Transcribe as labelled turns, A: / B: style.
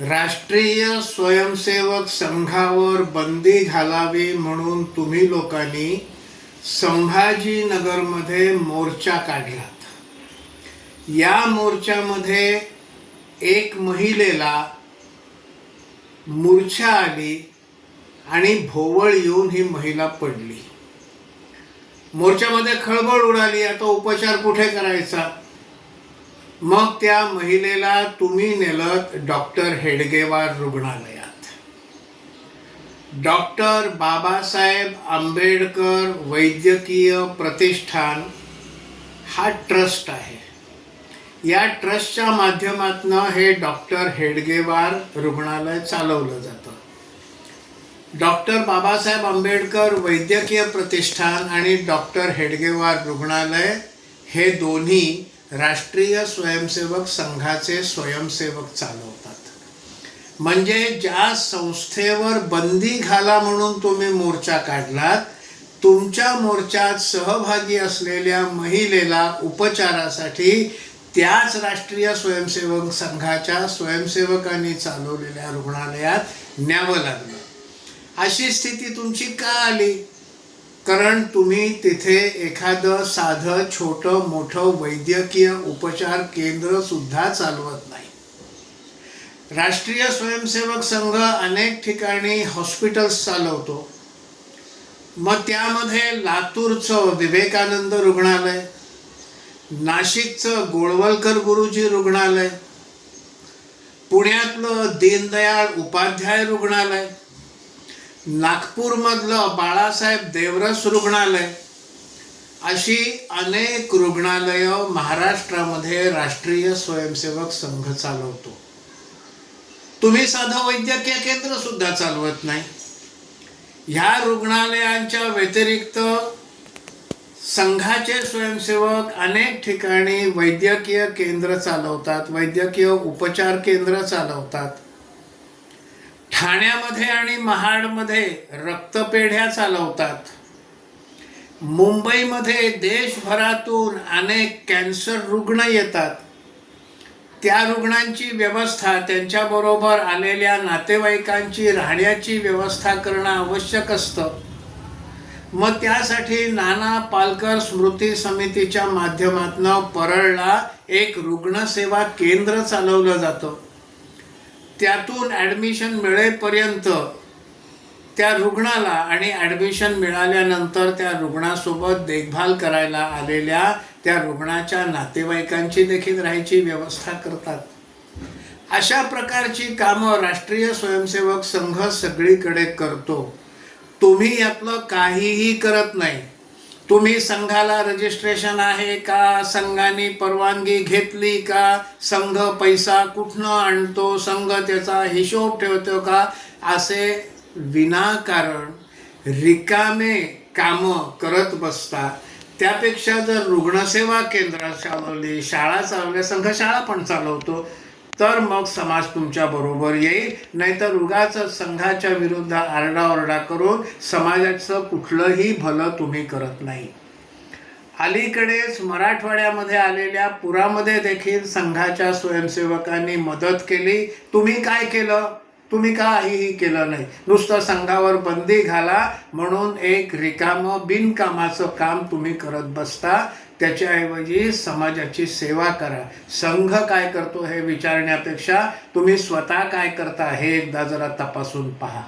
A: राष्ट्रीय स्वयंसेवक संघावर बंदी घालावी म्हणून तुम्ही लोकांनी संभाजीनगरमध्ये मोर्चा काढलात या मोर्चामध्ये एक महिलेला मूर्छा आली आणि भोवळ येऊन ही महिला पडली. मोर्चामध्ये खळबळ उडाली. आता उपचार कुठे करायचा? मग त्या महिलेला तुम्ही नेलत डॉक्टर हेडगेवार रुग्णालयात. डॉक्टर बाबासाहेब आंबेडकर वैद्यकीय प्रतिष्ठान हा ट्रस्ट आहे. या ट्रस्टच्या माध्यमातून हे डॉक्टर हेडगेवार रुग्णालय चालवलं जातं. डॉक्टर बाबासाहेब आंबेडकर वैद्यकीय प्रतिष्ठान आणि डॉक्टर हेडगेवार रुग्णालय हे दोन्ही राष्ट्रीय स्वयंसेवक संघाचे स्वयंसेवक चालवतात. म्हणजे ज्या संस्थेवर बंदी घाला म्हणून तुम्ही मोर्चा काढलात तुमच्या मोर्चात सहभागी असलेल्या महिलेला उपचारासाठी त्याच राष्ट्रीय स्वयंसेवक संघाच्या स्वयंसेवकांनी चालवलेल्या रुग्णालयात न्यावं लागलं. अशी स्थिती तुमची का आली? कारण तुम्ही तिथे एखादं साधं छोटं मोठं वैद्यकीय उपचार केंद्र सुद्धा चालवत नाही. राष्ट्रीय स्वयंसेवक संघ अनेक ठिकाणी हॉस्पिटल्स चालवतो. मग त्यामध्ये लातूरचं विवेकानंद रुग्णालय नाशिकचं गोळवलकर गुरुजी रुग्णालय पुण्यातलं दीनदयाळ उपाध्याय रुग्णालय नागपूरमधलं बाळासाहेब देवरस रुग्णालय अशी अनेक रुग्णालयं महाराष्ट्रामध्ये राष्ट्रीय स्वयंसेवक संघ चालवतो. तुम्ही साधं वैद्यकीय केंद्र सुद्धा चालवत नाही. ह्या रुग्णालयांच्या व्यतिरिक्त संघाचे स्वयंसेवक अनेक ठिकाणी वैद्यकीय केंद्र चालवतात वैद्यकीय उपचार केंद्र चालवतात. ठाण्यामध्ये आणि महाडमध्ये रक्तपेढ्या चालवतात. मुंबईमध्ये देशभरातून अनेक कॅन्सर रुग्ण येतात. त्या रुग्णांची व्यवस्था त्यांच्याबरोबर आलेल्या नातेवाईकांची राहण्याची व्यवस्था करणं आवश्यक असतं. मग त्यासाठी नाना पालकर स्मृती समितीच्या माध्यमातून परळला एक रुग्णसेवा केंद्र चालवलं जातं. त्यातून ॲडमिशन मिळेपर्यंत त्या रुग्णाला आणि ॲडमिशन मिळाल्यानंतर त्या रुग्णासोबत देखभाल करायला आलेल्या त्या रुग्णाच्या नातेवाईकांची देखील राहायची व्यवस्था करतात. अशा प्रकारची कामं राष्ट्रीय स्वयंसेवक संघ सगळीकडे करतो. तुम्ही यातलं काहीही करत नाही. तुम्ही संघाला रजिस्ट्रेशन आहे का? संघाने परवानगी घेतली का? संघ पैसा कुठनं आणतो? संघ त्याचा हिशोब ठेवतो का? असे विनाकारण रिकामे कामं करत बसता त्यापेक्षा जर रुग्णसेवा केंद्र चालवली शाळा चालवल्या संघ शाळा पण चालवतो तर मग समाज तुमच्या बरोबर येईल. नाहीतर उगाच संघाच्या विरुद्ध आरडाओरडा करून समाजाचं कुठलंही भलं तुम्ही करत नाही. अलीकडेच मराठवाड्यामध्ये आलेल्या पुरामध्ये देखील संघाच्या स्वयंसेवकांनी मदत केली. तुम्ही काय केलं? तुम्ही काहीही केलं नाही. नुसतं संघावर बंदी घाला म्हणून एक रिकामं बिनकामाचं काम तुम्ही करत बसता. त्याच्याऐवजी समाजाची सेवा करा. संघ काय करतो हे विचारण्यापेक्षा तुम्ही स्वतः काय करता हे एकदा जरा तपासून पहा.